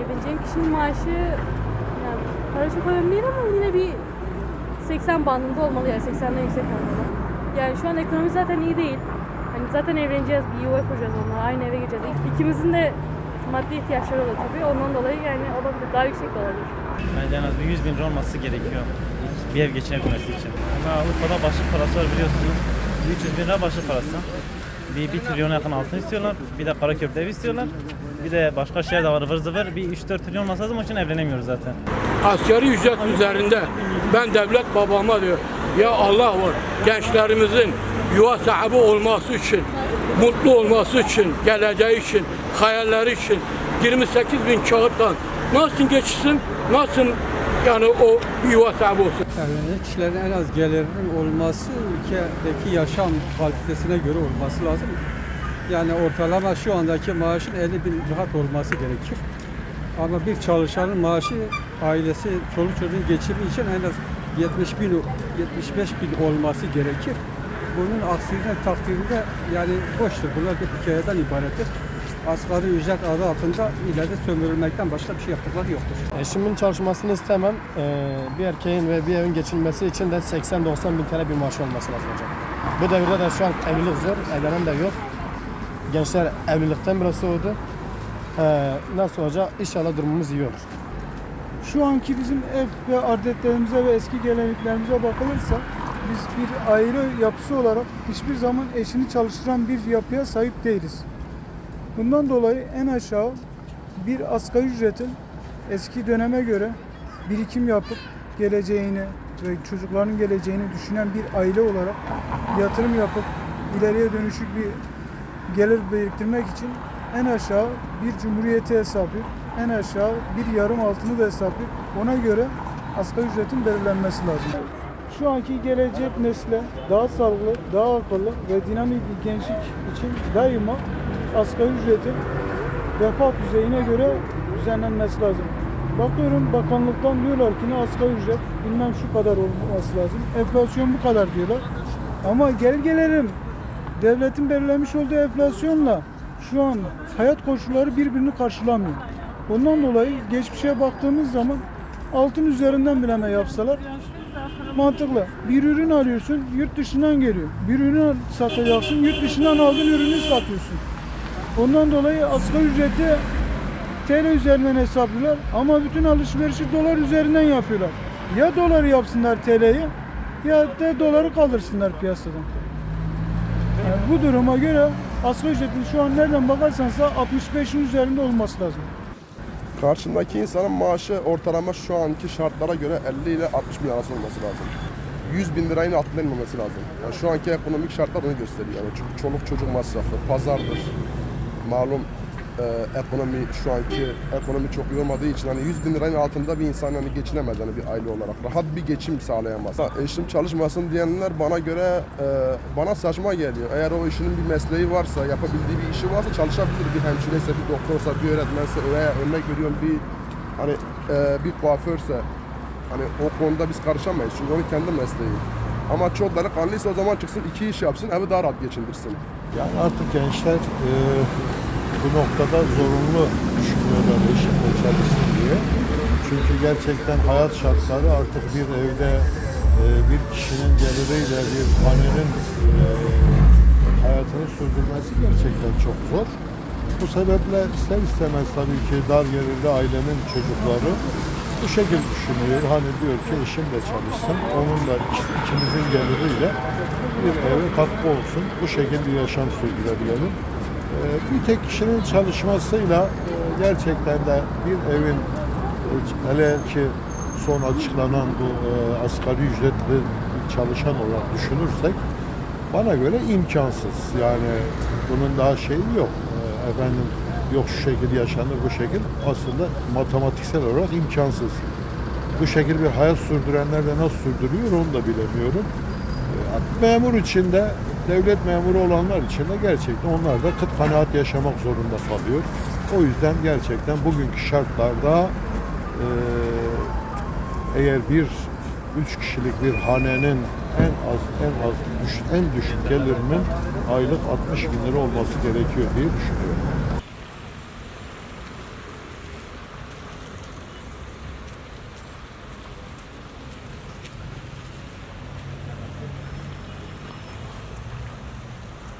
Evleneceğim kişinin maaşı yani para çok önemli değil ama yine bir 80 bandında olmalı yani 80'den yüksek olmalı. Yani şu an ekonomi zaten iyi değil. Hani zaten evleneceğiz, bir yuva kuracağız onunla, aynı eve gireceğiz. İk- İkimizin de maddi ihtiyaçları olur tabii. Ondan dolayı yani olabilir, daha yüksek de olabilir. Bence en az bir 100 bin lira olması gerekiyor bir ev geçinebilmesi için. Ama Urfa'da başlık parası var biliyorsunuz. 300 bin lira başlık parası. Bir, bir trilyona yakın altın istiyorlar. Bir de Karaköprü'de ev istiyorlar. Bir de başka şeyler de var ıvır zıvır. Bir 3-4 trilyon olması lazım onun için evlenemiyoruz zaten. Asgari ücret üzerinde ben devlet babama diyor ya Allah var gençlerimizin yuva sahibi olması için mutlu olması için geleceği için hayalleri için 28 bin kağıttan nasıl geçsin nasıl yani o bir yuva sahibi olsun. Evlenecek kişilerin en az gelirinin olması ülkedeki yaşam kalitesine göre olması lazım. Yani ortalama şu andaki maaşın 50 bin rahat olması gerekir. Ama bir çalışanın maaşı ailesi, çoluk çocuğun geçimi için en az 70 bin, 75 bin olması gerekir. Bunun aksine takdirde yani boştur. Bunlar bir hikayeden ibarettir. Asgari ücret adı altında ileride sömürülmekten başka bir şey yaptıkları yoktur. Eşimin çalışmasını istemem. Ee, bir erkeğin ve bir evin geçinmesi için de 80-90 bin TL bir maaş olması lazım hocam. Bu devirde de şu an evlilik zor, evlenen de yok. Gençler evlilikten bile soğudu. Ee, nasıl olacak? İnşallah durumumuz iyi olur. Şu anki bizim ev ve adetlerimize ve eski geleneklerimize bakılırsa biz bir aile yapısı olarak hiçbir zaman eşini çalıştıran bir yapıya sahip değiliz. Bundan dolayı en aşağı bir asgari ücretin eski döneme göre birikim yapıp geleceğini ve çocukların geleceğini düşünen bir aile olarak yatırım yapıp ileriye dönüşük bir gelir biriktirmek için en aşağı bir cumhuriyeti hesaplayıp en aşağı bir yarım altını da hesaplayıp ona göre asgari ücretin belirlenmesi lazım. Şu anki gelecek nesle daha sağlıklı, daha akıllı ve dinamik bir gençlik için daima asgari ücretin refah düzeyine göre düzenlenmesi lazım. Bakıyorum bakanlıktan diyorlar ki ne asgari ücret bilmem şu kadar olması lazım. Enflasyon bu kadar diyorlar. Ama gel gelelim devletin belirlemiş olduğu enflasyonla şu an hayat koşulları birbirini karşılamıyor. Ondan dolayı geçmişe baktığımız zaman altın üzerinden bileme yapsalar mantıklı. Bir ürün alıyorsun yurt dışından geliyor. Bir ürün satacaksın yurt dışından aldığın ürünü satıyorsun. Ondan dolayı asgari ücreti TL üzerinden hesaplıyorlar ama bütün alışverişi dolar üzerinden yapıyorlar. Ya doları yapsınlar TL'yi ya da doları kaldırsınlar piyasadan. Bu duruma göre asgari ücretin şu an nereden bakarsansa 65'in üzerinde olması lazım. Karşındaki insanın maaşı ortalama şu anki şartlara göre 50 ile 60 bin arası olması lazım. 100 bin lirayın altında inmemesi lazım. Yani şu anki ekonomik şartlar onu gösteriyor. Yani çoluk çocuk masrafı, pazardır. Malum e, ekonomi şu anki ekonomi çok iyi olmadığı için hani 100 bin lirayın altında bir insan hani geçinemez yani bir aile olarak. Rahat bir geçim sağlayamaz. Ha, Eşim çalışmasın diyenler bana göre e, bana saçma geliyor. Eğer o işinin bir mesleği varsa, yapabildiği bir işi varsa çalışabilir. Bir hemşireyse, bir doktorsa, bir öğretmense veya örnek veriyorum bir hani e, bir kuaförse hani o konuda biz karışamayız çünkü onun kendi mesleği. Ama çok delikanlıysa o zaman çıksın iki iş yapsın evi daha rahat geçindirsin. Yani artık gençler e, bu noktada zorunlu düşünüyorlar eşimle çalışsın diye. Çünkü gerçekten hayat şartları artık bir evde e, bir kişinin geliriyle bir hanenin e, hayatını sürdürmesi gerçekten çok zor. Bu sebeple ister istemez tabii ki dar gelirli ailenin çocukları bu şekilde düşünüyor. Hani diyor ki eşim de çalışsın, onun da ik- ikimizin geliriyle bir eve katkı olsun. Bu şekilde yaşam sürdürebilelim. Ee, bir tek kişinin çalışmasıyla e, gerçekten de bir evin e, hele ki son açıklanan bu e, asgari ücretli çalışan olarak düşünürsek bana göre imkansız. Yani bunun daha şeyi yok. Efendim yok şu şekilde yaşanır bu şekil aslında matematiksel olarak imkansız. Bu şekilde bir hayat sürdürenler de nasıl sürdürüyor onu da bilemiyorum. Memur için de devlet memuru olanlar için de gerçekten onlar da kıt kanaat yaşamak zorunda kalıyor. O yüzden gerçekten bugünkü şartlarda eee eğer bir üç kişilik bir hanenin en az en az düş- en düşük gelirinin aylık 60 bin lira olması gerekiyor diye düşünüyorum.